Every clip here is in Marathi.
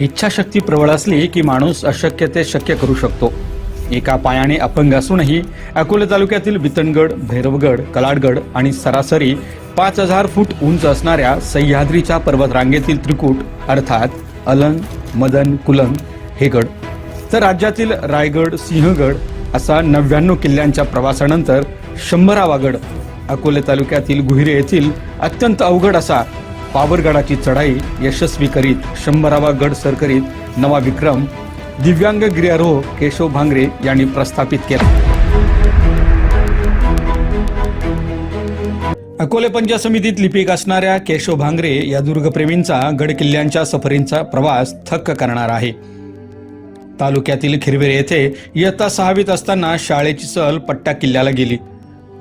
इच्छाशक्ती प्रबळ असली की माणूस अशक्य ते शक्य करू शकतो. एका पायाने अपंग असूनही अकोले तालुक्यातील बितनगड भैरवगड कलाडगड आणि सरासरी पाच हजार फूट उंच असणाऱ्या सह्याद्रीच्या पर्वतरांगेतील त्रिकूट अर्थात अलंग मदन कुलंग हे गड. तर राज्यातील रायगड सिंहगड असा नव्याण्णव किल्ल्यांच्या प्रवासानंतर शंभरावा गड अकोले तालुक्यातील गुहिरे येथील अत्यंत अवघड असा पावरगडाची चढाई यशस्वी करीत शंभरावा गड सर करीत नवा विक्रम दिव्यांग गिर्यारोह केशव भांगरे यांनी प्रस्थापित केला. अकोले पंचायत समितीत लिपिक असणाऱ्या केशव भांगरे या दुर्गप्रेमींचा गड किल्ल्यांच्या सफरींचा प्रवास थक्क करणार आहे. तालुक्यातील खिरवेरे येथे इयत्ता सहावीत असताना शाळेची सहल पट्टा किल्ल्याला गेली.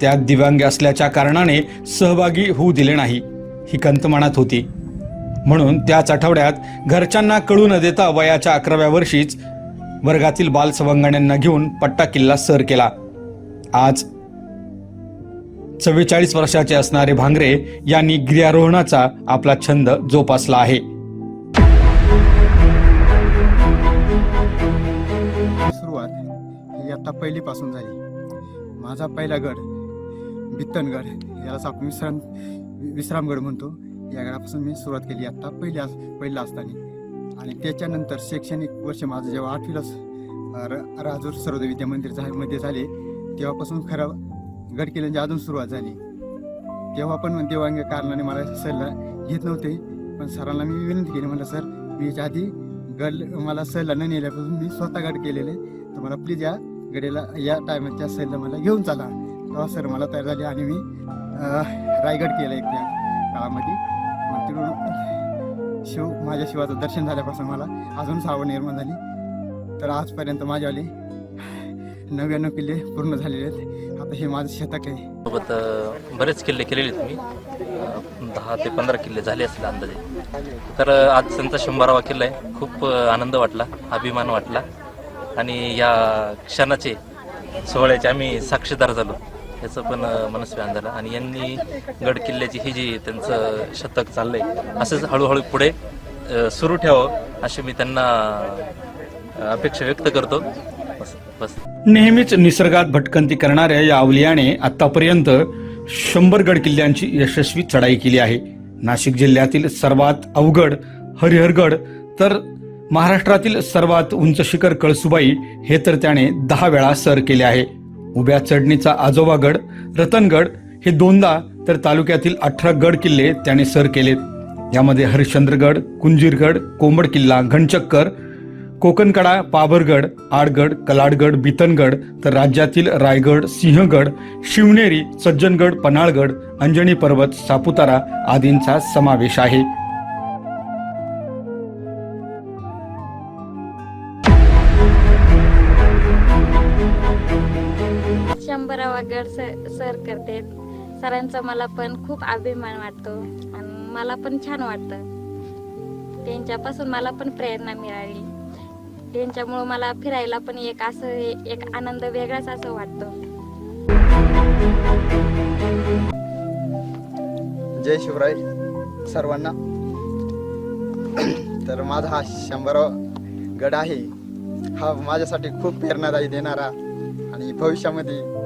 त्यात दिव्यांग असल्याच्या कारणाने सहभागी होऊ दिले नाही. ही कंत मनात होती. म्हणून त्याच आठवड्यात घरच्यांना कळू न देता वयाच्या अकराव्या वर्षीच वर्गातील बालसवंगण्यांना घेऊन पट्टा किल्ला सर केला. आज चव्वेचाळीस वर्षाचे असणारे भांगरे यांनी गिर्यारोहणाचा आपला छंद जोपासला आहे. सुरुवात ही आता पहिलीपासून झाली. माझा पहिला गड बित्तनगड यालाच आपण विसरण विश्रामगड म्हणतो. या गडापासून मी सुरुवात केली आत्ता पहिल्या पहिला असताना. आणि त्याच्यानंतर शैक्षणिक वर्ष माझं जेव्हा आठवीला र- राजूर सर्वोदय विद्या मंदिर झा- मध्ये झाले तेव्हापासून खरं गड किल्ल्यांची अजून सुरुवात झाली. तेव्हा पण देवांग कारणाने मला सल्ला घेत नव्हते पण सरांना मी विनंती केली म्हटलं सर मी याच्या आधी गड मला सल्ला न नेल्यापासून मी स्वतः गड केलेले. तर मला प्लीज या गडेला या टायमाच्या सहलला मला घेऊन चाला. तेव्हा सर मला तयार झाले आणि मी रायगड केलं एक त्या काळामध्ये. मग तिकडून शिव माझ्या शिवाचं दर्शन झाल्यापासून मला अजून सावड निर्माण झाली. तर आजपर्यंत माझ्यावाले नव्याण्णव किल्ले पूर्ण झालेले आहेत. आता हे माझं शतक आहे. सोबत बरेच किल्ले केलेले आहेत दहा ते पंधरा किल्ले झाले असतील अंदाजे. तर आज त्यांचा शंभरावा किल्ला आहे. खूप आनंद वाटला अभिमान वाटला. आणि या क्षणाचे सोहळ्याचे आम्ही साक्षीदार झालो. याचं पण मनस्वी झालं आणि यांनी गड किल्ल्याची ही जी त्यांचं शतक चाललंय असंच हळूहळू पुढे सुरू ठेवावं अशी मी त्यांना अपेक्षा व्यक्त करतो. बस बस. नेहमीच निसर्गात भटकंती करणाऱ्या या अवलियाने आतापर्यंत शंभर गड किल्ल्यांची यशस्वी चढाई केली आहे. नाशिक जिल्ह्यातील सर्वात अवघड हरिहरगड तर महाराष्ट्रातील सर्वात उंच शिखर कळसुबाई हे तर त्याने दहा वेळा सर केले आहे. उभ्या चढणीचा आजोबागड रतनगड हे दोनदा तर तालुक्यातील अठरा गड किल्ले त्याने सर केलेत यामध्ये हरिश्चंद्रगड कुंजीरगड कोंबड किल्ला घनचक्कर कोकणकडा पाभरगड आडगड कलाडगड बितनगड तर राज्यातील रायगड सिंहगड शिवनेरी सज्जनगड पन्हाळगड अंजनी पर्वत सापुतारा आदींचा समावेश आहे. शंभरावा सर सर करते. सरांचा मला पण खूप अभिमान वाटतो आणि मला पण छान वाटतं. त्यांच्यापासून मला पण प्रेरणा मिळाली. त्यांच्यामुळं मला फिरायला पण एक असं हे- एक आनंद वेगळाच असं वाटतं. जय शिवराय सर्वांना. तर माझा हा शंभरावा गड आहे. हा माझ्यासाठी खूप प्रेरणादायी देणारा आणि भविष्यामध्ये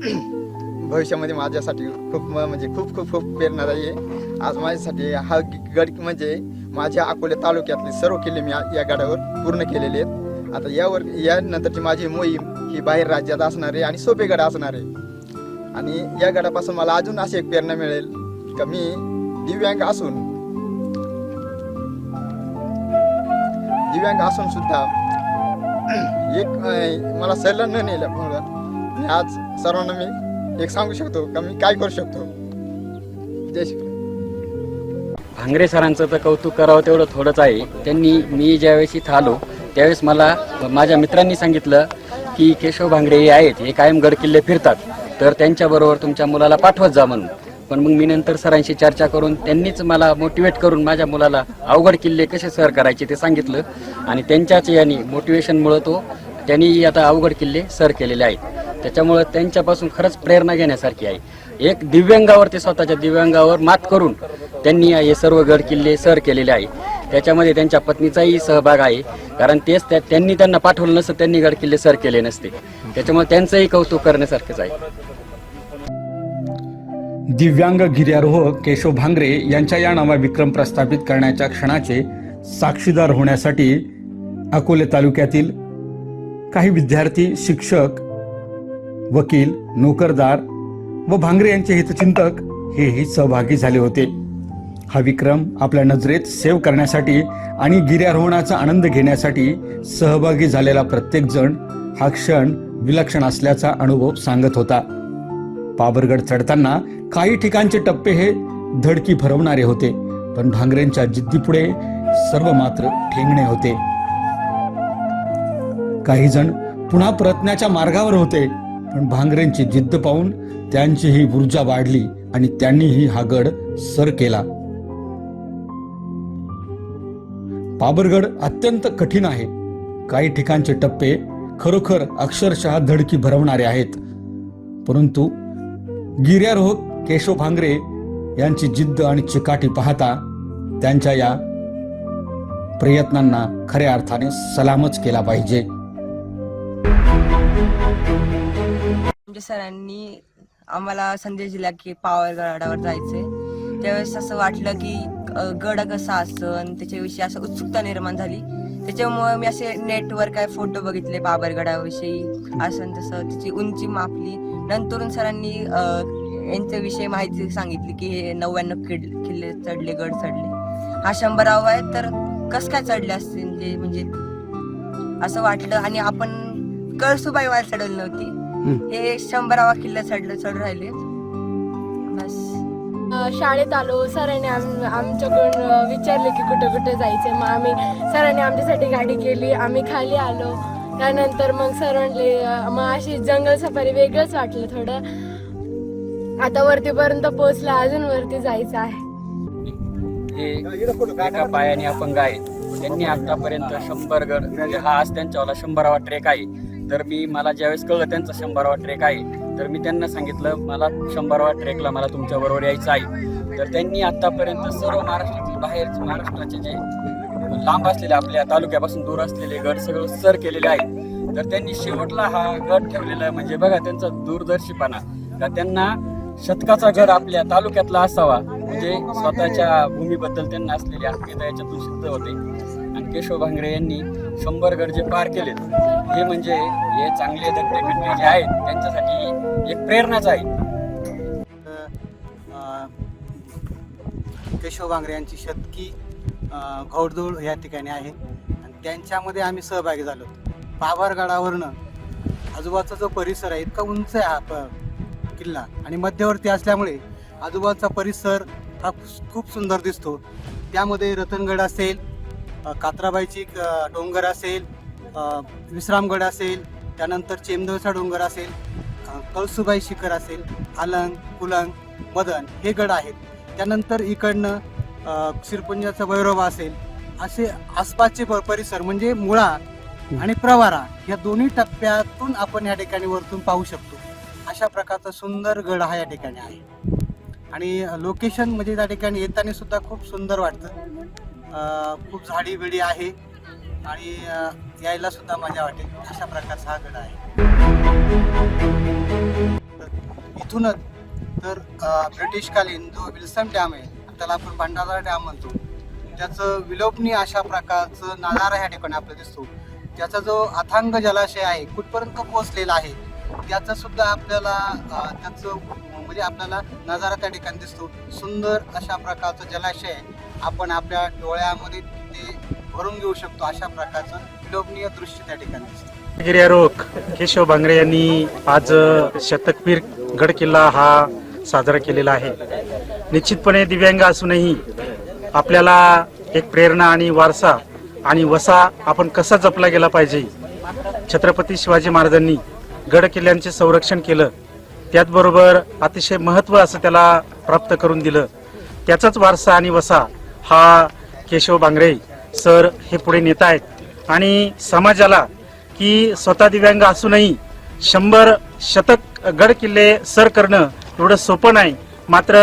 भविष्यामध्ये माझ्यासाठी खूप म- म्हणजे खूप खूप खूप प्रेरणादायी आहे. आज माझ्यासाठी हा गड म्हणजे माझ्या अकोले तालुक्यातले सर्व किल्ले मी या गडावर पूर्ण केलेले आहेत. आता यावर या नंतरची माझी मोहीम ही बाहेर राज्यात असणार आहे आणि सोपे गड असणार आहे. आणि या गडापासून मला अजून अशी एक प्रेरणा मिळेल का मी दिव्यांग असून दिव्यांग असून सुद्धा एक मला सल्ला न नेल्यामुळं आज सर्वांना मी एक सांगू शकतो का मी काय करू शकतो? जय श्री भांगरे सरांचं तर कौतुक करावं तेवढं थोडंच आहे. त्यांनी मी ज्यावेळेस इथं आलो त्यावेळेस मला माझ्या मित्रांनी सांगितलं की केशव भांगरे हे आहेत हे कायम गडकिल्ले फिरतात. तर त्यांच्याबरोबर तुमच्या मुलाला पाठवत जा म्हणून. पण मग मी नंतर सरांशी चर्चा करून त्यांनीच मला मोटिवेट करून माझ्या मुलाला अवघड किल्ले कसे सर करायचे ते सांगितलं. आणि त्यांच्याच यांनी मोटिवेशनमुळं तो त्यांनी आता अवघड किल्ले सर केलेले आहेत. त्याच्यामुळं त्यांच्यापासून खरंच प्रेरणा घेण्यासारखी आहे. एक दिव्यांगावर ते स्वतःच्या दिव्यांगावर मात करून त्यांनी हे सर्व गड किल्ले सर केलेले आहे. त्याच्यामध्ये त्यांच्या पत्नीचाही सहभाग आहे. कारण तेच त्या- त्यांनी त्यांना पाठवलं नसतं त्यांनी गड किल्ले सर केले नसते. त्याच्यामुळे त्यांचंही कौतुक करण्यासारखंच आहे. दिव्यांग गिर्यारोहक केशव भांगरे यांच्या या नवा विक्रम प्रस्थापित करण्याच्या क्षणाचे साक्षीदार होण्यासाठी अकोले तालुक्यातील काही विद्यार्थी शिक्षक वकील नोकरदार व भांगरे यांचे हितचिंतक हेही सहभागी झाले होते. हा विक्रम आपल्या नजरेत सेव्ह करण्यासाठी आणि गिर्यारोहणाचा आनंद घेण्यासाठी सहभागी झालेला प्रत्येक जण हा क्षण विलक्षण असल्याचा अनुभव सांगत होता. पाबरगड चढताना काही ठिकाणचे टप्पे हे धडकी भरवणारे होते पण भांगरेंच्या जिद्दीपुढे सर्व मात्र ठेंगणे होते. काही जण पुन्हा परतण्याच्या मार्गावर होते पण भांगरेंची जिद्द पाहून त्यांचीही ऊर्जा वाढली आणि त्यांनीही हा गड सर केला. पाबरगड अत्यंत कठीण आहे. काही ठिकाणचे टप्पे खरोखर अक्षरशः धडकी भरवणारे आहेत. परंतु गिर्यारोहक केशव भांगरे यांची जिद्द आणि चिकाटी पाहता त्यांच्या या प्रयत्नांना खऱ्या अर्थाने सलामच केला पाहिजे. आमच्या सरांनी आम्हाला संदेश दिला की पावर गडावर जायचंय. त्यावेळेस असं वाटलं की गड कसा असं त्याच्याविषयी असं उत्सुकता निर्माण झाली. त्याच्यामुळे मी असे नेटवर काय फोटो बघितले बाबरगडाविषयी असं तसं. त्याची उंची मापली. नंतरून सरांनी यांच्याविषयी माहिती सांगितली की हे नव्याण्णव किड किल्ले चढले गड चढले. हा शंभरावा आहे तर कस काय चढले असतील ते म्हणजे असं वाटलं. आणि आपण कळसुबाई वाल चढवली नव्हती. हे शंभरावा किल्ला चढलं चढ राहिले. बस. शाळेत आलो. सरांनी आम आमच्याकडून विचारले की कुठे कुठे जायचे मग आम्ही सरांनी आमच्यासाठी गाडी केली. आम्ही खाली आलो. त्यानंतर मग सर म्हणले मग अशी जंगल सफारी वेगळंच वाटलं थोडं. आता वरतीपर्यंत पोहोचलं. अजून वरती जायचं आहे. हे एका पायाने अपंग आहेत. त्यांनी आतापर्यंत शंभर गड म्हणजे हा आज त्यांच्यावाला शंभरावा ट्रेक आहे. तर मी मला ज्यावेळेस कळलं त्यांचा शंभरावा ट्रेक आहे तर मी त्यांना सांगितलं मला शंभरावा ट्रेकला मला तुमच्या बरोबर यायचं आहे. तर त्यांनी आतापर्यंत सर्व महाराष्ट्रातील बाहेर महाराष्ट्राचे जे लांब असलेले आपल्या तालुक्यापासून दूर असलेले गड सगळं सर केलेले आहेत. तर त्यांनी शेवटला हा गड ठेवलेला आहे म्हणजे बघा त्यांचा दूरदर्शीपणा. का त्यांना शतकाचा गड आपल्या तालुक्यातला असावा. म्हणजे स्वतःच्या भूमीबद्दल त्यांना असलेली आत्मीयता याच्यातून सिद्ध होते. आणि केशव भांगरे यांनी शंभर गरजे जे पार केलेत. हे म्हणजे हे चांगले धक्के जे आहेत त्यांच्यासाठी एक प्रेरणाच आहे. केशव भांगरे यांची शतकी अ, घौडदौड या ठिकाणी आहे. आणि त्यांच्यामध्ये आम्ही सहभागी झालो पाभारगडावरनं आजूबाजूचा जो परिसर आहे इतका उंच आहे हा प किल्ला. आणि मध्यवर्ती असल्यामुळे आजूबाजूचा परिसर हा खूप- सुंदर दिसतो. त्यामध्ये रतनगड असेल कात्राबाईची डोंगर असेल विश्रामगड असेल त्यानंतर चेमदेवचा डोंगर असेल कळसुबाई शिखर असेल आलंग कुलंग मदन हे गड आहेत. त्यानंतर इकडनं शिरपुंजाचा भैरव असेल असे आसपासचे परिसर म्हणजे मुळा आणि प्रवारा या दोन्ही टप्प्यातून आपण या ठिकाणी वरतून पाहू शकतो. अशा प्रकारचा सुंदर गड हा या ठिकाणी आहे. आणि लोकेशन म्हणजे त्या ठिकाणी येताना सुद्धा खूप सुंदर वाटतं. खूप झाडी बिडी आहे आणि यायला सुद्धा मजा वाटेल. अशा प्रकारचा हा गड आहे. इथूनच तर ब्रिटिशकालीन जो विल्सन डॅम आहे त्याला आपण भंडारा डॅम म्हणतो. त्याचं विलोपनीय अशा प्रकारचं नजारा ह्या ठिकाणी आपल्याला दिसतो. त्याचा जो अथांग जलाशय आहे कुठपर्यंत पोहोचलेला आहे त्याचा सुद्धा आपल्याला त्याचं म्हणजे आपल्याला नजारा त्या ठिकाणी दिसतो. सुंदर अशा प्रकारचं जलाशय आपण आपल्या डोळ्यामध्ये ते भरून घेऊ शकतो अशा प्रकारचं विलोभनीय दृश्य त्या ठिकाणी दिसतं. गिर्यारोहक केशव भांगरे यांनी आज शतकवीर गड किल्ला हा साजरा केलेला आहे. निश्चितपणे दिव्यांग असूनही आपल्याला एक प्रेरणा आणि वारसा आणि वसा आपण कसा जपला गेला पाहिजे? छत्रपती शिवाजी महाराजांनी गड किल्ल्यांचे संरक्षण केलं. त्याचबरोबर अतिशय महत्त्व असं त्याला प्राप्त करून दिलं. त्याचाच वारसा आणि वसा हा केशव बांगरे सर हे पुढे नेत आहेत. आणि समाजाला की स्वतः दिव्यांग असूनही शंभर शतक गड किल्ले सर करणं एवढं सोपं नाही. मात्र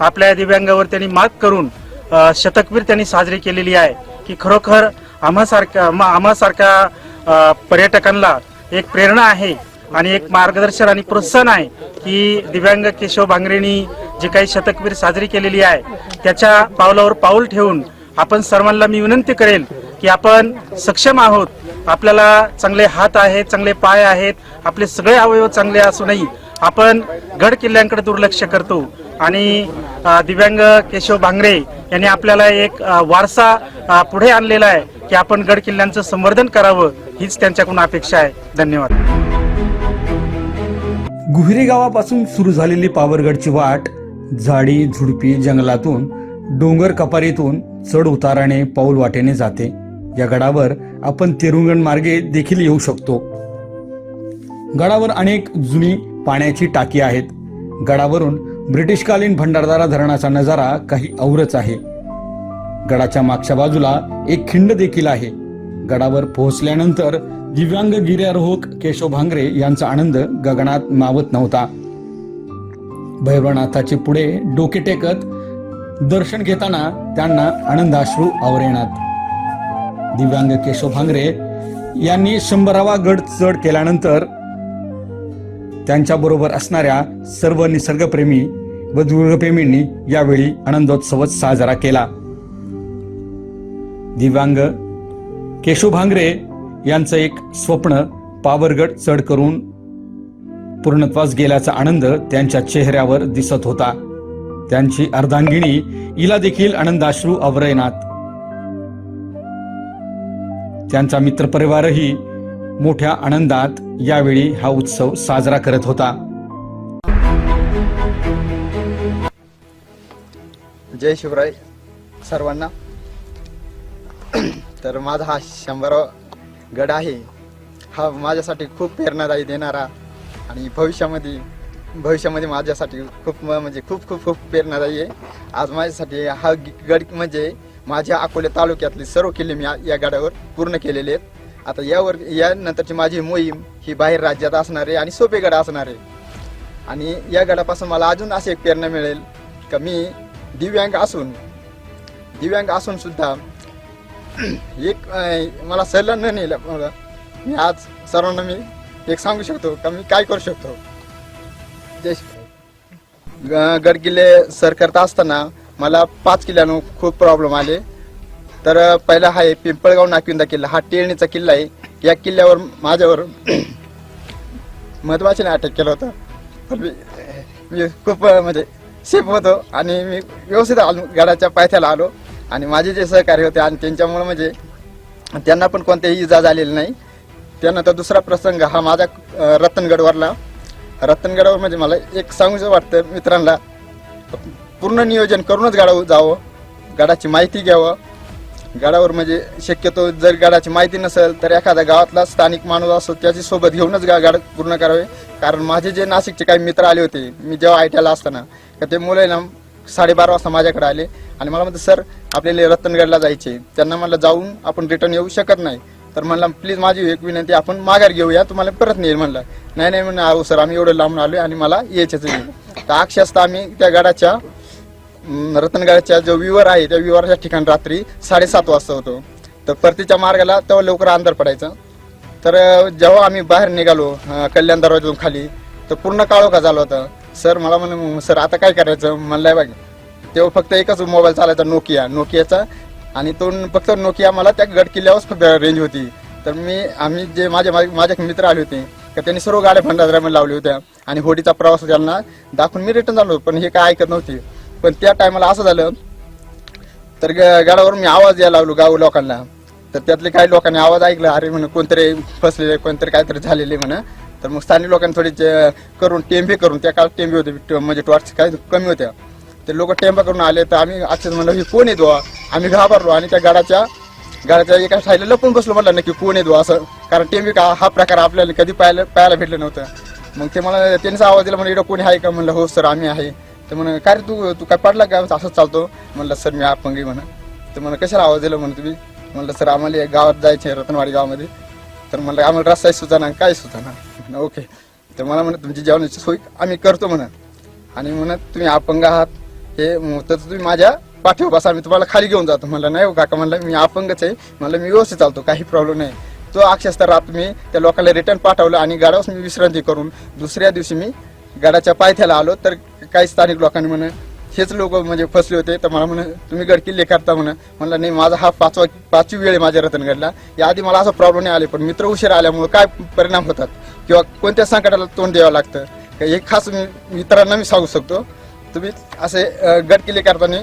आपल्या दिव्यांगावर त्यांनी मात करून शतकवीर त्यांनी साजरी केलेली आहे की खरोखर आम्हासारख्या आम्हासारख्या पर्यटकांना एक प्रेरणा आहे आणि एक मार्गदर्शन आणि प्रोत्साहन आहे की दिव्यांग केशव भांगरेनी जी काही शतकवीर साजरी केलेली आहे त्याच्या पावलावर पाऊल ठेवून आपण सर्वांना मी विनंती करेल की आपण सक्षम आहोत. आपल्याला चांगले हात आहेत चांगले पाय आहेत आपले सगळे अवयव चांगले असूनही आपण गड किल्ल्यांकडे दुर्लक्ष करतो. आणि दिव्यांग केशव भांगरे यांनी आपल्याला एक वारसा पुढे आणलेला आहे की आपण गड किल्ल्यांचं संवर्धन करावं हीच त्यांच्याकडून अपेक्षा आहे. धन्यवाद. गुहिरी गावापासून सुरू झालेली पावरगडची वाट झाडी झुडपी जंगलातून डोंगर कपारीतून चढ उताराने पाऊल वाटेने जाते. या गडावर आपण तेरुंगण मार्गे देखील येऊ शकतो. गडावर अनेक जुनी पाण्याची टाकी आहेत. गडावरून ब्रिटिशकालीन भंडारदारा धरणाचा नजारा काही औरच आहे. गडाच्या मागच्या बाजूला एक खिंड देखील आहे. गडावर पोहोचल्यानंतर दिव्यांग गिर्यारोहक केशव भांगरे यांचा आनंद गगनात मावत नव्हता. भैरवनाथाचे पुढे डोके टेकत दर्शन घेताना त्यांना आनंदाश्रू आवरेनात. दिव्यांग केशव भांगरे यांनी शंभरावा गड चढ केल्यानंतर त्यांच्याबरोबर असणाऱ्या सर्व निसर्गप्रेमी व दुर्गप्रेमींनी यावेळी आनंदोत्सव साजरा केला. दिव्यांग केशव भांगरे यांचं एक स्वप्न पावरगड चढ करून पूर्णत्वास गेल्याचा आनंद त्यांच्या चेहऱ्यावर दिसत होता. त्यांची अर्धांगिणी इला देखील आनंदाश्रू अवरयनात त्यांचा मित्रपरिवारही मोठ्या आनंदात यावेळी हा उत्सव साजरा करत होता. जय शिवराय सर्वांना. तर माझा हा शंभरावा गड आहे. हा माझ्यासाठी खूप प्रेरणादायी देणारा आणि भविष्यामध्ये भविष्यामध्ये माझ्यासाठी खूप म- म्हणजे खूप खूप खूप प्रेरणादायी आहे. आज माझ्यासाठी हा ग- गड म्हणजे माझ्या अकोले तालुक्यातले सर्व किल्ले मी या गडावर पूर्ण केलेले आहेत. आता यावर या नंतरची माझी मोहीम ही बाहेर राज्यात असणार आहे आणि सोपे गड असणार आहे. आणि या गडापासून मला अजून अशी एक प्रेरणा मिळेल का मी दिव्यांग असून दिव्यांग असून सुद्धा एक अं, मला सल्ला न नेल्यामुळं मी आज सर्वांना मी एक सांगू शकतो का मी काय करू शकतो? जय श्री- ग- गड किल्ले सर करत असताना मला पाच किल्ल्यानं खूप प्रॉब्लेम आले. तर पहिला हा आहे पिंपळगाव नाकिंदा किल्ला. हा टेरणीचा किल्ला आहे. या किल्ल्यावर माझ्यावर मधमाशीने अटॅक केला होता. पण मी मी खूप म्हणजे सेफ होतो आणि मी व्यवस्थित आलो गडाच्या पायथ्याला आलो. आणि माझे जे सहकार्य होते आणि त्यांच्यामुळे म्हणजे त्यांना पण कोणत्याही इजा झालेली नाही. त्यानंतर दुसरा प्रसंग हा माझा रतनगडवरला. रतनगडावर म्हणजे मला एक सांगूचं वाटतं मित्रांना पूर्ण नियोजन करूनच गडावर जावं गडाची माहिती घ्यावं. गडावर म्हणजे शक्यतो जर गडाची माहिती नसेल तर एखाद्या गावातला स्थानिक माणूस असो त्याची सोबत घेऊनच गा गाड पूर्ण करावे. कारण माझे जे नाशिकचे काही मित्र आले होते मी जेव्हा आय असताना तर ते मुलं ना साडेबारा वाजता माझ्याकडे आले. आणि मला म्हणते सर आपल्याला रतनगडला जायचे त्यांना म्हणलं जाऊन आपण रिटर्न येऊ शकत नाही. तर म्हणलं प्लीज माझी एक विनंती आपण माघार घेऊया. तुम्हाला परत नेईल म्हणलं. नाही नाही म्हणलं अहो सर आम्ही एवढं लांबून आलोय आणि मला यायचंच नाही. तर अक्षरशः आम्ही त्या गडाच्या रतनगडाच्या जो विवर आहे त्या विवराच्या ठिकाणी रात्री साडेसात वाजता होतो. तर परतीच्या मार्गाला तेव्हा लवकर अंधार पडायचं. तर जेव्हा आम्ही बाहेर निघालो कल्याण दरवाजातून खाली तर पूर्ण काळोखा झाला होता. सर मला म्हणलं सर आता काय करायचं? म्हणलंय बघ तेव्हा फक्त एकच मोबाईल चालायचा नोकिया नोकियाचा आणि तो फक्त नोकिया मला त्या गड किल्ल्यावर फक्त रेंज होती. तर मी आम्ही जे माझे माझे मित्र आले होते तर त्यांनी सर्व गाड्या भंडारमध्ये लावल्या होत्या. आणि होडीचा प्रवास त्यांना. दाखवून मी रिटर्न झालो पण हे काय ऐकत नव्हते. पण त्या टायमाला असं झालं तर ग- मी आवाज यायला लागलो गाव लोकांना. तर त्यातले काही लोकांनी आवाज ऐकला अरे म्हण कोणतरी फसलेले कोणतरी काहीतरी झालेले म्हणा. तर मग स्थानिक लोकांनी थोडी जे- करून टेंबे करून त्या काळात टेंबे होते ट- म्हणजे टॉर्च काही कमी होत्या. ते लोक टेंबा करून आले तर आम्ही अक्षर म्हणलं की कोण येतो आम्ही घाबरलो आणि त्या गाडाच्या गाड्याच्या एका साईडला लपून बसलो म्हटलं नक्की कोण येतो असं. कारण टेंबी का हा प्रकार आपल्याला कधी पाहायला पाहायला भेटलं नव्हतं. मग ते मला त्यांचा आवाज दिला म्हणलं इकडं कोणी आहे का? म्हणलं हो सर आम्ही आहे. तर म्हणे काय रे तू तू काय पडला का? असंच चालतो. म्हणलं सर मी अपंगी म्हणा. तर म्हणलं कशाला आवाज दिला? म्हणून तुम्ही. म्हणलं सर आम्हाला गावात जायचे आहे, रतनवाडी गावामध्ये. तर म्हणलं आम्हाला रस्ता सुचाना काय सुचाना? ओके. तर मला म्हणत तुमची जेवणाची सोय आम्ही करतो म्हणा. आणि म्हणत तुम्ही अपंग आहात हे तर तुम्ही माझ्या पाठीवर बसा मी तुम्हाला खाली घेऊन जातो. म्हणलं नाही हो काका म्हणलं मी अपंगच आहे. म्हणलं मी व्यवस्थित चालतो काही प्रॉब्लेम नाही. तो अक्षरशः रात मी त्या लोकांना रिटर्न पाठवलं आणि गाडावर मी विश्रांती करून दुसऱ्या दिवशी मी गडाच्या पायथ्याला आलो. तर काही स्थानिक लोकांनी म्हणे हेच लोक म्हणजे फसले होते. तर मला म्हणे तुम्ही गड किल्ले करता म्हणे म्हणलं नाही माझा हा पाचवा पाचवी वेळ माझ्या रतनगडला याआधी मला असा प्रॉब्लेम नाही आले पण मित्र उशीर आल्यामुळे काय परिणाम होतात? किंवा कोणत्या संकटाला तोंड द्यावं लागतं? का हे खास मी मित्रांना मी सांगू शकतो. तुम्ही असे गड किल्ले करताना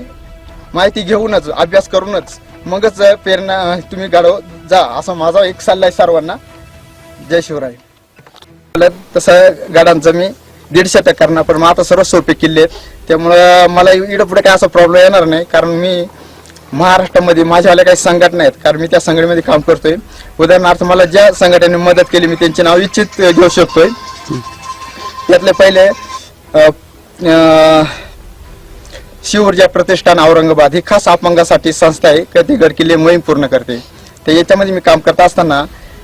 माहिती घेऊनच अभ्यास करूनच मगच प्रेरणा तुम्ही गाडव जा असा माझा एक सल्ला आहे सर्वांना. जय शिवराय. तसं गाड्यांचं मी दीडशे टक्के करणार पण मग आता सर्व सोपे किल्ले आहेत. त्यामुळं मला इकडं पुढे काय असा प्रॉब्लेम येणार नाही कारण मी महाराष्ट्रामध्ये माझ्यावाल्या काही संघटना आहेत कारण मी त्या संघटनेमध्ये काम करतोय. उदाहरणार्थ मला ज्या संघटनेने मदत केली मी त्यांचे नाव इच्छित घेऊ शकतोय. त्यातले पहिले शिवऊर्जा प्रतिष्ठान औरंगाबाद ही खास अपंगासाठी संस्था आहे. कधी गडकिल्ले मोहीम पूर्ण करते. तर याच्यामध्ये मी काम करत असताना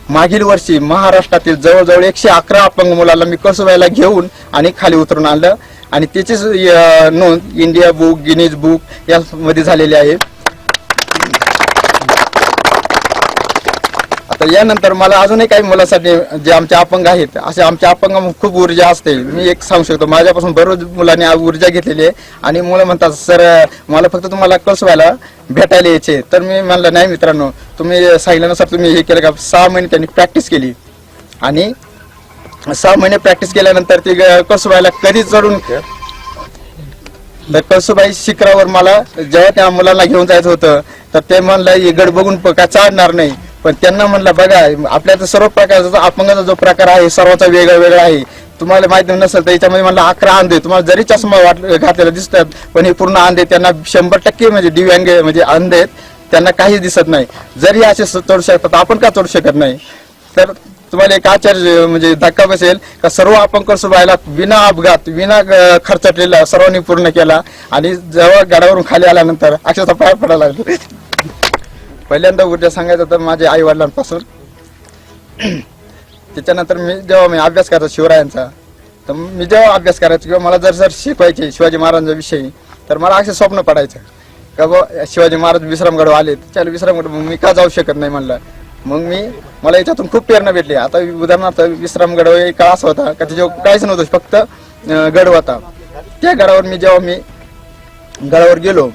मागील वर्षी महाराष्ट्रातील जवळजवळ एकशे अकरा अपंग मुलाला मी कसुबाईला घेऊन आणि खाली उतरून आणलं. आणि त्याचीच नोंद इंडिया बुक गिनीज बुक यामध्ये झालेली आहे. आता यानंतर मला अजूनही काही मुलासाठी जे आमचे अपंग आहेत असे आमच्या अपंग खूप ऊर्जा असते. मी एक सांगू शकतो माझ्यापासून बरोच मुलांनी ऊर्जा घेतलेली आहे आणि मुलं म्हणतात सर मला फक्त तुम्हाला कसवायला भेटायला यायचे तर मी म्हणलं नाही मित्रांनो तुम्ही सांगितल्यानुसार तुम्ही हे केलं का? सहा महिने त्यांनी प्रॅक्टिस केली. आणि सहा महिने प्रॅक्टिस केल्यानंतर ते कसवायला कधी चढून तर कळसुबाई शिखरावर मला जेव्हा त्या मुलांना घेऊन जायचं होतं तर ते म्हणलं हे गड बघून काय चालणार नाही? पण त्यांना म्हणलं बघा आपल्या तर सर्व प्रकारचा अपंगाचा जो प्रकार आहे सर्वांचा वेगळा वेगळा आहे. तुम्हाला माहिती नसेल तर याच्यामध्ये म्हणलं अकरा अंधे तुम्हाला जरी चष्मा वाट घातलेला दिसतात पण हे पूर्ण अंधे त्यांना शंभर टक्के म्हणजे दिव्यांग म्हणजे अंध आहेत. त्यांना काहीच दिसत नाही. जरी असे चढू शकतात आपण का चढू शकत नाही? तर तुम्हाला एक आचार्य म्हणजे धक्का बसेल का सर्व अपंग कसं व्हायला विना अपघात विना अं, खर्चटलेला सर्वांनी पूर्ण केला आणि जेव्हा गडावरून खाली आल्यानंतर अक्षरशः पाय पडायला लागले. पहिल्यांदा ऊर्जा सांगायचं तर माझ्या आई वडिलांपासून त्याच्यानंतर मी जेव्हा मी अभ्यास करायचो शिवरायांचा तर मी जेव्हा अभ्यास करायचो किंवा मला जर जर शिकवायचे शिवाजी महाराजांच्या विषयी तर मला असे स्वप्न पडायचं. का बुवा शिवाजी महाराज विश्रामगड आले त्याला विश्रामगड मग मी का जाऊ शकत नाही म्हणलं. मग मी मला याच्यातून खूप प्रेरणा भेटली. आता उदाहरणार्थ विश्रामगड एक काळ असा होता का त्याच्यावर काहीच नव्हतं फक्त गड होता. त्या गडावर मी जेव्हा मी गडावर गेलो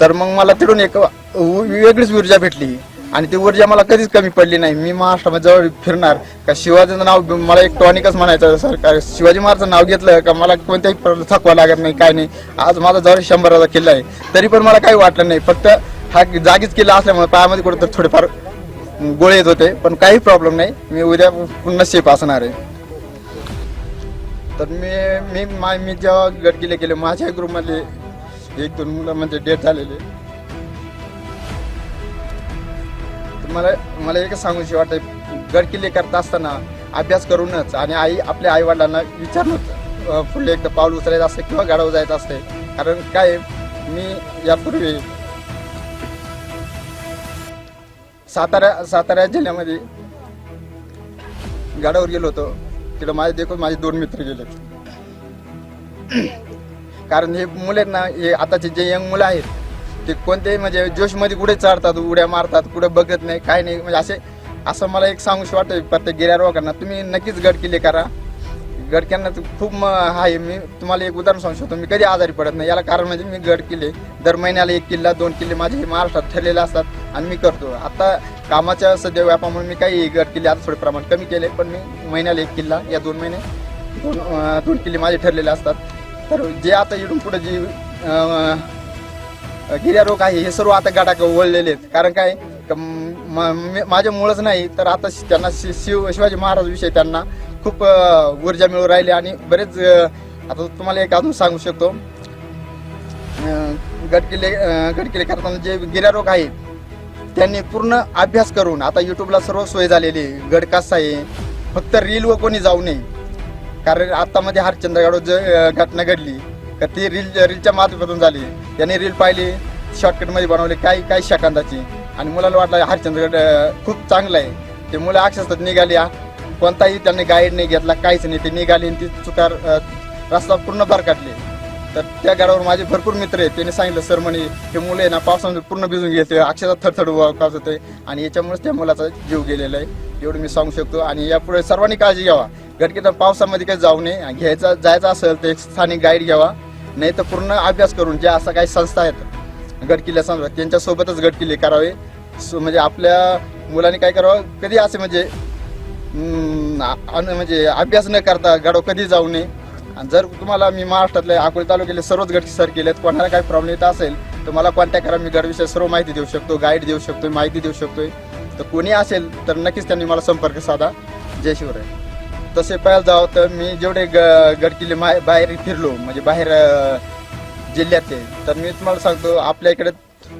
तर मग मला तिथून एक उ- वेगळीच ऊर्जा भेटली. आणि ती ऊर्जा मला कधीच कमी पडली नाही. मी महाराष्ट्रामध्ये जवळ फिरणार का शिवाजीचं नाव मला एक टॉनिकच म्हणायचं सर शिवाजी महाराजचं नाव घेतलं का मला कोणत्याही प्र- थकवा लागत नाही काय नाही. आज माझा जवळ शंभराचा किल्ला आहे. तरी पण मला काही वाटलं नाही. फक्त हा जागीच किल्ला असल्यामुळे पायामध्ये कुठं तर थोडेफार गोळे येत होते. पण काही प्रॉब्लेम नाही. मी उद्या पुन्हा सेफ असणार आहे. तर मी मी मा- मी जेव्हा गड किल्ले केले माझ्या ग्रुपमध्ये एक दोन मुलं म्हणजे डेट झालेले. तर मला मला एकच सांगूशी वाटतं गड किल्ले करत असताना अभ्यास करूनच आणि आई आपल्या आई वडिलांना विचारूनच पुढे एकदा पाऊल उचलायचं असतं किंवा गाडावर जायचं असते. कारण काय मी यापूर्वी सातारा सातारा जिल्ह्यामध्ये गाडावर गेलो होतो. तिथं माझे देखून माझे दोन मित्र गेले कारण हे मुलं आहेत ना हे आताचे जे यंग मुलं आहेत ते कोणतेही म्हणजे जोशमध्ये कुठे चढतात उड्या मारतात कुठे बघत नाही काय नाही. म्हणजे असे असं मला एक सांगूशी वाटतं प्रत्येक गिर्यारोहकांना तुम्ही नक्कीच गड किल्ले करा. गडक्यांना खूप म- आहे. मी तुम्हाला एक उदाहरण सांगू शकतो. मी कधी आजारी पडत नाही. याला कारण म्हणजे मी गड किल्ले दर महिन्याला एक किल्ला दोन किल्ले माझे हे महाराष्ट्रात ठरलेले असतात आणि मी करतो. आता कामाच्या सध्या व्यापामुळे मी काही गड किल्ले आता थोडे प्रमाण कमी केले पण मी महिन्याला एक किल्ला या दोन महिने दोन दोन किल्ले माझे ठरलेले असतात. तर जे आता इडून पुढे जे गिर्यारोग आहे हे सर्व आता गाडा वळलेले आहेत. कारण काय म- माझ्या मुळच नाही तर आता त्यांना शि- शिव शिवाजी महाराज विषयी त्यांना खूप ऊर्जा मिळू राहिली आणि बरेच आता तुम्हाला एक अजून सांगू शकतो. गडकिल्ले गडकिल्ले करताना जे गिर्यारोग आहे त्यांनी पूर्ण अभ्यास करून आता युट्यूबला सर्व सोय झालेली आहे. गड कसा आहे फक्त रील व कोणी जाऊ नये. कारण आत्तामध्ये हरचंद्रगड जो घटना घडली का ती रील रीलच्या माध्यमातून झाली. त्यांनी रील पाहिली शॉर्टकटमध्ये बनवली काही काही सेकंदाची. आणि मुलाला वाटलं हरचंद्रगड खूप चांगलं आहे. ते मुलं अक्षरशः निघाली कोणताही त्यांनी गाईड नाही घेतला काहीच नाही. ते निघाली आणि ती चुकार रस्ता पूर्ण भरकाटली. तर त्या गडावर माझे भरपूर मित्र आहेत. त्यांनी सांगितलं सर म्हणे हे मुलं आहे ना पावसामध्ये पूर्ण भिजून घेते अक्षरशः थरथड वाकास होते आणि याच्यामुळेच त्या मुलाचा जीव गेलेला आहे. एवढं मी सांगू शकतो. आणि यापुढे सर्वांनी काळजी घ्यावा. गडकिल्ला पावसामध्ये काही जाऊ नये. घ्यायचा जायचं असेल तर एक स्थानिक गाईड घ्यावा. नाही तर पूर्ण अभ्यास करून ज्या असा काही संस्था आहेत गडकिल्ल्या संस्था त्यांच्यासोबतच गडकिल्ले करावे. सो म्हणजे आपल्या मुलांनी काय करावं? कधी असे म्हणजे म्हणजे अभ्यास न करता गडाव कधी जाऊ नये. आणि जर तुम्हाला मी महाराष्ट्रातले अकोले तालुक्याले सर्वच गट सर केलेत कोणाला काही प्रॉब्लेम येत असेल तर मला कॉन्टॅक्ट करा. मी गडविषयी सर्व माहिती देऊ शकतो गाईड देऊ शकतो माहिती देऊ शकतोय. तर कोणी असेल तर नक्कीच त्यांनी मला संपर्क साधा. जय शिवराय. तसे पाहायला जावं तर मी जेवढे ग गडकिल्ले मा बाहेर फिरलो म्हणजे बाहेर जिल्ह्यातले तर मी तुम्हाला सांगतो आपल्या इकडे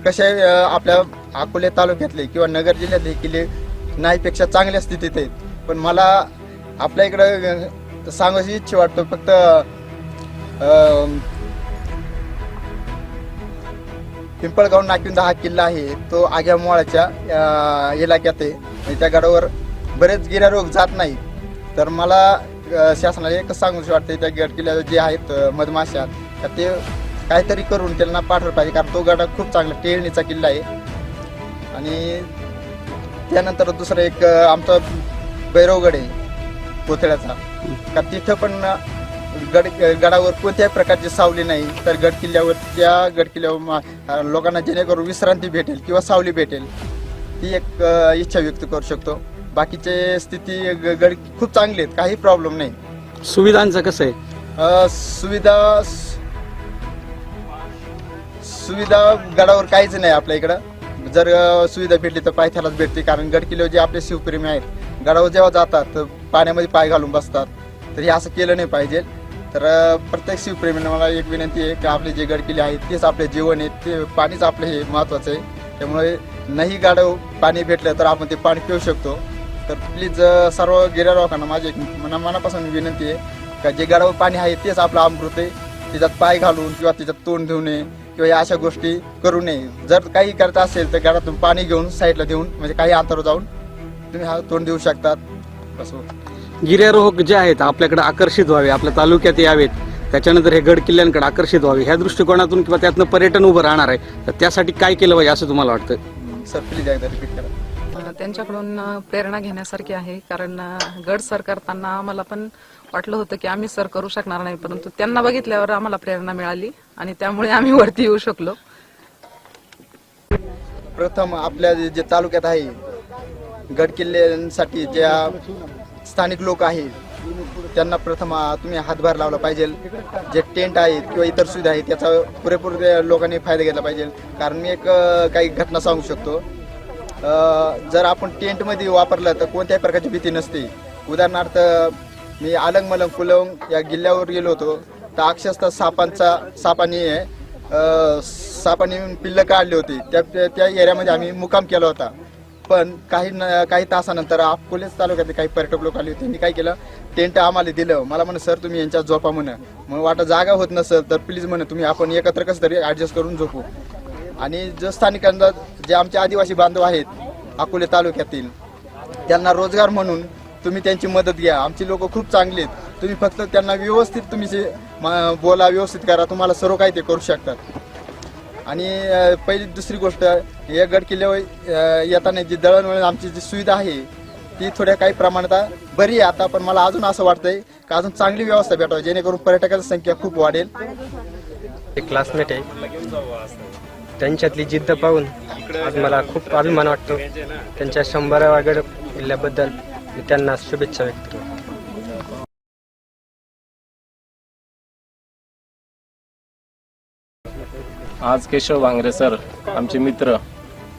कसे आपल्या अकोले तालुक्यातले किंवा नगर जिल्ह्यातले किल्ले नाहीपेक्षा चांगल्या स्थितीत आहेत. पण मला आपल्या इकडं तर सांगायची इच्छा वाटतो फक्त अं, पिंपळगाव नाकिंद हा किल्ला आहे तो आग्या मोळाच्या अं, इलाक्यात आहे. आणि त्या गडावर बरेच गिर्यारोग जात नाही तर मला अं, शासनाला एकच सांगू वाटते त्या गड किल्ल्यावर जे आहेत अं, मधमाशा तर ते काहीतरी करून त्यांना पाठवलं पाहिजे कारण तो गड खूप चांगला टेळणीचा किल्ला आहे. आणि त्यानंतर दुसरं एक अं, आमचा भैरवगड आहे. कोथळ्याचा का तिथं पण गड गडावर कोणत्याही प्रकारची सावली नाही तर गड किल्ल्यावर त्या गड किल्ल्यावर मा- लोकांना जेणेकरून विश्रांती भेटेल किंवा सावली भेटेल. ती एक इच्छा व्यक्त करू शकतो. बाकीचे स्थिती गड खूप चांगली आहेत काही प्रॉब्लेम नाही. सुविधांचं कसं आहे? सुविधा सुविधा गडावर काहीच नाही आपल्या इकडं. जर सुविधा भेटली तर पायथ्यालाच भेटते कारण गड किल्ल्यावर जे आपले शिवप्रेमी आहेत गडावर जेव्हा जातात पाण्यामध्ये पाय घालून बसतात. तर हे असं केलं नाही पाहिजे. तर प्रत्येक शिवप्रेमीने मला एक विनंती आहे की आपले जे गडकिले आहेत तेच आपले जीवन आहे ते पाणीच आपलं हे महत्त्वाचं आहे. त्यामुळे नाही गाडव पाणी भेटलं तर आपण ते पाणी पिऊ शकतो. तर प्लीज सर्व गिर्यारोहकांना माझी एक मना मनापासून विनंती आहे का जे गडावर पाणी आहे तेच आपलं अमृत आहे. त्याच्यात पाय घालून किंवा त्याच्यात तोंड देऊ नये किंवा या अशा गोष्टी करू नये. जर काही करत असेल तर गडातून पाणी घेऊन साईडला देऊन म्हणजे काही अंतरावर जाऊन तुम्ही हा तोंड देऊ शकतात. गिर्यारोहक जे आहेत आपल्याकडे आकर्षित व्हावे आपल्या तालुक्यात यावेत त्याच्यानंतर हे गड किल्ल्यांकडे आकर्षित व्हावे. ह्या दृष्टिकोनातून किंवा त्यातनं पर्यटन उभं राहणार आहे तर त्यासाठी काय केलं पाहिजे असं तुम्हाला वाटतं? सर प्लीज एकदा रिपीट करा. त्यांच्याकडून प्रेरणा घेण्यासारखी आहे कारण गड सर करताना आम्हाला पण वाटलं होतं की आम्ही सर करू शकणार नाही परंतु त्यांना बघितल्यावर आम्हाला प्रेरणा मिळाली आणि त्यामुळे आम्ही वरती येऊ शकलो. प्रथम आपल्या जे तालुक्यात आहे गड किल्ल्यांसाठी ज्या स्थानिक लोक आहेत त्यांना प्रथम तुम्ही हातभार लावला पाहिजे. जे टेंट आहेत किंवा इतर सुविधा आहेत त्याचा पुरेपूर लोकांनी फायदा घेतला पाहिजे. कारण मी एक काही घटना सांगू शकतो. जर आपण टेंटमध्ये वापरलं तर कोणत्याही प्रकारची भीती नसते. उदाहरणार्थ मी आलंग मलंग कुलंग या किल्ल्यावर गेलो होतो. तर अक्षरशः सापांचा सापानी सापाने पिल्लं काढली होती. त्या त्या एरियामध्ये आम्ही मुकाम केला होता. पण काही न काही तासानंतर अकोलेच तालुक्यातले काही पर्यटक लोक आले होते. त्यांनी काय केलं? टेंट आम्हाला दिलं. मला म्हणे सर तुम्ही यांच्यात झोपा म्हणे. मग वाटत जागा होत नसेल तर प्लीज म्हणे तुम्ही आपण एकत्र कसं तरी ॲडजस्ट करून झोपू. आणि जो स्थानिकांना जे आमचे आदिवासी बांधव आहेत अकोले तालुक्यातील त्यांना रोजगार म्हणून तुम्ही त्यांची मदत घ्या. आमची लोक खूप चांगली आहेत. तुम्ही फक्त त्यांना व्यवस्थित तुम्ही जे बोला व्यवस्थित करा तुम्हाला सर्व काही ते करू शकतात. आणि पहिली दुसरी गोष्ट या गड किल्ल्यावर येताना जी दळणवळण आमची जी सुविधा आहे ती थोड्या काही प्रमाणात बरी आहे. आता पण मला अजून असं वाटतंय का अजून चांगली व्यवस्था भेटावी जेणेकरून पर्यटकांची संख्या खूप वाढेल. एक क्लासमेट आहे. त्यांच्यातली जिद्द पाहून आज मला खूप अभिमान वाटतो. त्यांच्या शंभराव्या गड किल्ल्याबद्दल मी त्यांना शुभेच्छा व्यक्त करतो. आज केशव भांगरे सर आमचे मित्र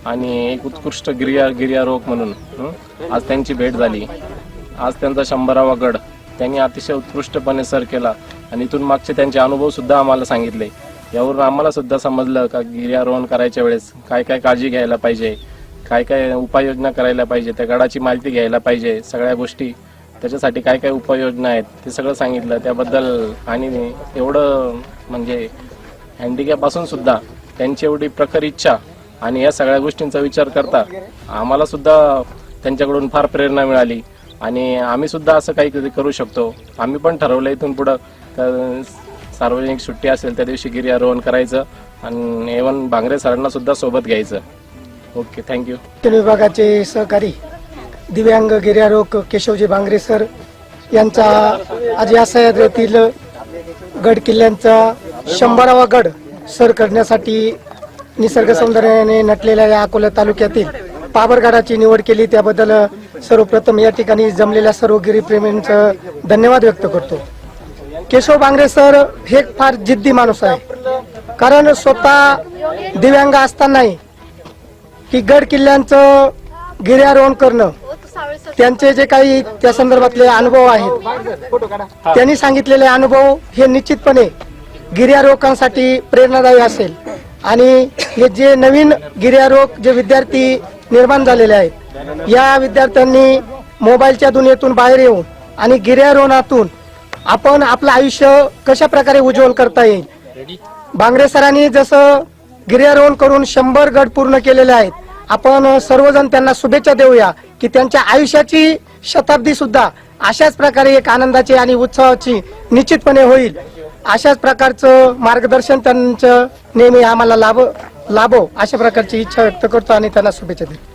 आणि एक उत्कृष्ट गिर्या गिर्यारोहक म्हणून आज त्यांची भेट झाली. आज त्यांचा शंभरावा गड. त्यांनी अतिशय उत्कृष्टपणे सर केला आणि इथून मागचे त्यांचे अनुभव सुद्धा आम्हाला सांगितले. यावरून आम्हाला सुद्धा समजलं का गिर्यारोहण करायच्या वेळेस काय काय काळजी घ्यायला पाहिजे काय काय उपाययोजना करायला पाहिजे त्या गडाची माहिती घ्यायला पाहिजे सगळ्या गोष्टी त्याच्यासाठी काय काय उपाययोजना आहेत ते सगळं सांगितलं. त्याबद्दल आणि एवढं म्हणजे हँडिकॅप असून सुद्धा त्यांची एवढी प्रखर इच्छा आणि या सगळ्या गोष्टींचा विचार करता आम्हाला सुद्धा त्यांच्याकडून फार प्रेरणा मिळाली. आणि आम्ही सुद्धा असं काहीतरी करू शकतो. आम्ही पण ठरवलं इथून पुढं. सार्वजनिक सुट्टी असेल त्या दिवशी गिर्यारोहण करायचं आणि एवन भांगरे सरांना सुद्धा सोबत घ्यायचं. ओके थँक्यू पर्यटन विभागाचे सहकारी दिव्यांग गिर्यारोहक केशवजी भांगरे सर यांचा आज या सह्याद्रीतील गड किल्ल्यांचा शंभरावा गड सर करण्यासाठी निसर्ग सौंदर्याने नटलेल्या या अकोला तालुक्यातील पाबरगडाची निवड केली त्याबद्दल सर्वप्रथम या ठिकाणी जमलेल्या सर्व गिरीप्रेमींचं धन्यवाद व्यक्त करतो. केशव बांगरे सर हे फार जिद्दी माणूस आहे. कारण स्वतः दिव्यांग असतानाही की गड किल्ल्यांचं गिर्यारोहण करणं त्यांचे जे काही त्या संदर्भातले अनुभव आहेत त्यांनी सांगितलेले अनुभव हे निश्चितपणे गिर्यारोहकांसाठी प्रेरणादायी असेल. आणि हे जे नवीन गिर्यारोग जे विद्यार्थी निर्माण झालेले आहेत या विद्यार्थ्यांनी मोबाईलच्या दुनियेतून बाहेर येऊन आणि गिर्यारोहणातून आपण आपलं आयुष्य कशा प्रकारे उज्ज्वल करता येईल? बांगरे सरांनी जसं गिर्यारोहण करून शंभर गड पूर्ण केलेले आहेत आपण सर्वजण त्यांना शुभेच्छा देऊया की त्यांच्या आयुष्याची शताब्दी सुद्धा अशाच प्रकारे एक आनंदाची आणि उत्सवाची निश्चितपणे होईल. अशाच प्रकारचं मार्गदर्शन त्यांचं नेहमी आम्हाला लाभ लाभो अशा प्रकारची इच्छा व्यक्त करतो आणि त्यांना शुभेच्छा देतो.